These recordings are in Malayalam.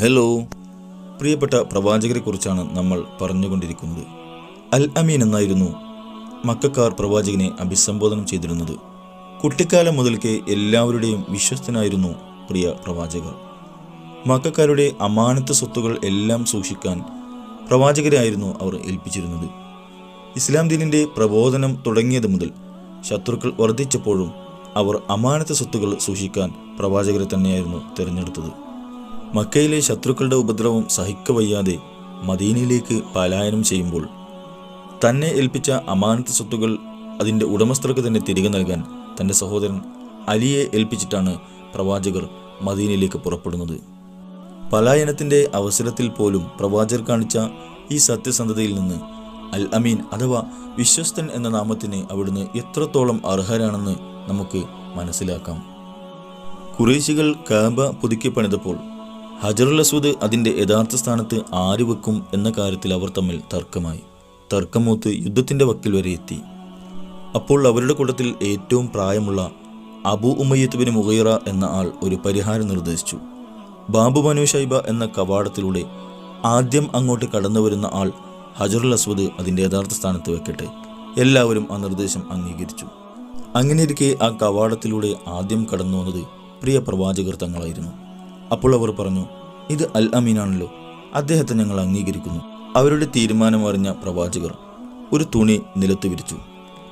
ഹലോ പ്രിയപ്പെട്ട പ്രവാചകരെക്കുറിച്ചാണ് നമ്മൾ പറഞ്ഞുകൊണ്ടിരിക്കുന്നത്. അൽ അമീൻ എന്നായിരുന്നു മക്കാർ പ്രവാചകനെ അഭിസംബോധന ചെയ്തിരുന്നത്. കുട്ടിക്കാലം മുതൽക്കേ എല്ലാവരുടെയും വിശ്വസ്തനായിരുന്നു പ്രിയ പ്രവാചകർ. മക്കാരുടെ അമാനത്ത് സ്വത്തുകൾ എല്ലാം സൂക്ഷിക്കാൻ പ്രവാചകരായിരുന്നു അവർ ഏൽപ്പിച്ചിരുന്നത്. ഇസ്ലാം ദീനിന്റെ പ്രബോധനം തുടങ്ങിയത് മുതൽ ശത്രുക്കൾ വർദ്ധിച്ചപ്പോഴും അവർ അമാനത്ത് സ്വത്തുകൾ സൂക്ഷിക്കാൻ പ്രവാചകരെ തന്നെയായിരുന്നു തിരഞ്ഞെടുത്തത്. മക്കയിലെ ശത്രുക്കളുടെ ഉപദ്രവം സഹിക്കവയ്യാതെ മദീനയിലേക്ക് പലായനം ചെയ്യുമ്പോൾ തന്നെ ഏൽപ്പിച്ച അമാനത്ത് സ്വത്തുകൾ അതിന്റെ ഉടമസ്ഥർക്ക് തന്നെ തിരികെ നൽകാൻ തന്റെ സഹോദരൻ അലിയെ ഏൽപ്പിച്ചിട്ടാണ് പ്രവാചകർ മദീനയിലേക്ക് പുറപ്പെടുന്നത്. പലായനത്തിന്റെ അവസരത്തിൽ പോലും പ്രവാചകർ കാണിച്ച ഈ സത്യസന്ധതയിൽ നിന്ന് അൽ അമീൻ അഥവാ വിശ്വസ്തൻ എന്ന നാമത്തിന് അവിടുന്ന് എത്രത്തോളം അർഹരാണെന്ന് നമുക്ക് മനസ്സിലാക്കാം. കുറേശികൾ കാബ പുതുക്കി പണിതപ്പോൾ ഹജറുൽ അസ്വദ് അതിന്റെ യഥാർത്ഥ സ്ഥാനത്ത് ആര് വെക്കും എന്ന കാര്യത്തിൽ അവർ തമ്മിൽ തർക്കമായി. തർക്കമൂത്ത് യുദ്ധത്തിന്റെ വക്കിൽ വരെ എത്തി. അപ്പോൾ അവരുടെ കൂട്ടത്തിൽ ഏറ്റവും പ്രായമുള്ള അബു ഉമയ്യത്ത് ബിൻ മുഗൈറ എന്ന ആൾ ഒരു പരിഹാരം നിർദ്ദേശിച്ചു. ബാബു മനു ഷൈബ എന്ന കവാടത്തിലൂടെ ആദ്യം അങ്ങോട്ട് കടന്നു വരുന്ന ആൾ ഹജറുൽ അസ്വദ് അതിന്റെ യഥാർത്ഥ സ്ഥാനത്ത് വെക്കട്ടെ. എല്ലാവരും ആ നിർദ്ദേശം അംഗീകരിച്ചു. അങ്ങനെയിരിക്കെ ആ കവാടത്തിലൂടെ ആദ്യം കടന്നു വന്നത് പ്രിയ പ്രവാചകർ തങ്ങളായിരുന്നു. അപ്പോൾ അവർ പറഞ്ഞു ഇത് അൽ അമീനാണല്ലോ അദ്ദേഹത്തെ ഞങ്ങൾ അംഗീകരിക്കുന്നു. അവരുടെ തീരുമാനം അറിഞ്ഞ പ്രവാചകർ ഒരു തുണി നിലത്ത് വിരിച്ചു.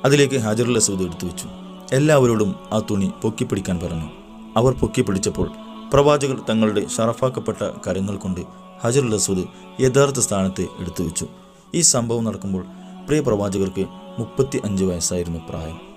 അതിലേക്ക് ഹാജറുൽ അസൂദ് എടുത്തു വെച്ചു. എല്ലാവരോടും ആ തുണി പൊക്കിപ്പിടിക്കാൻ പറഞ്ഞു. അവർ പൊക്കിപ്പിടിച്ചപ്പോൾ പ്രവാചകർ തങ്ങളുടെ ഷറഫാക്കപ്പെട്ട കരങ്ങൾ കൊണ്ട് ഹജറുൽ അസൂദ് യഥാർത്ഥ സ്ഥാനത്ത് എടുത്തു വെച്ചു. ഈ സംഭവം നടക്കുമ്പോൾ പ്രിയ പ്രവാചകർക്ക് മുപ്പത്തി അഞ്ച് വയസ്സായിരുന്നു പ്രായം.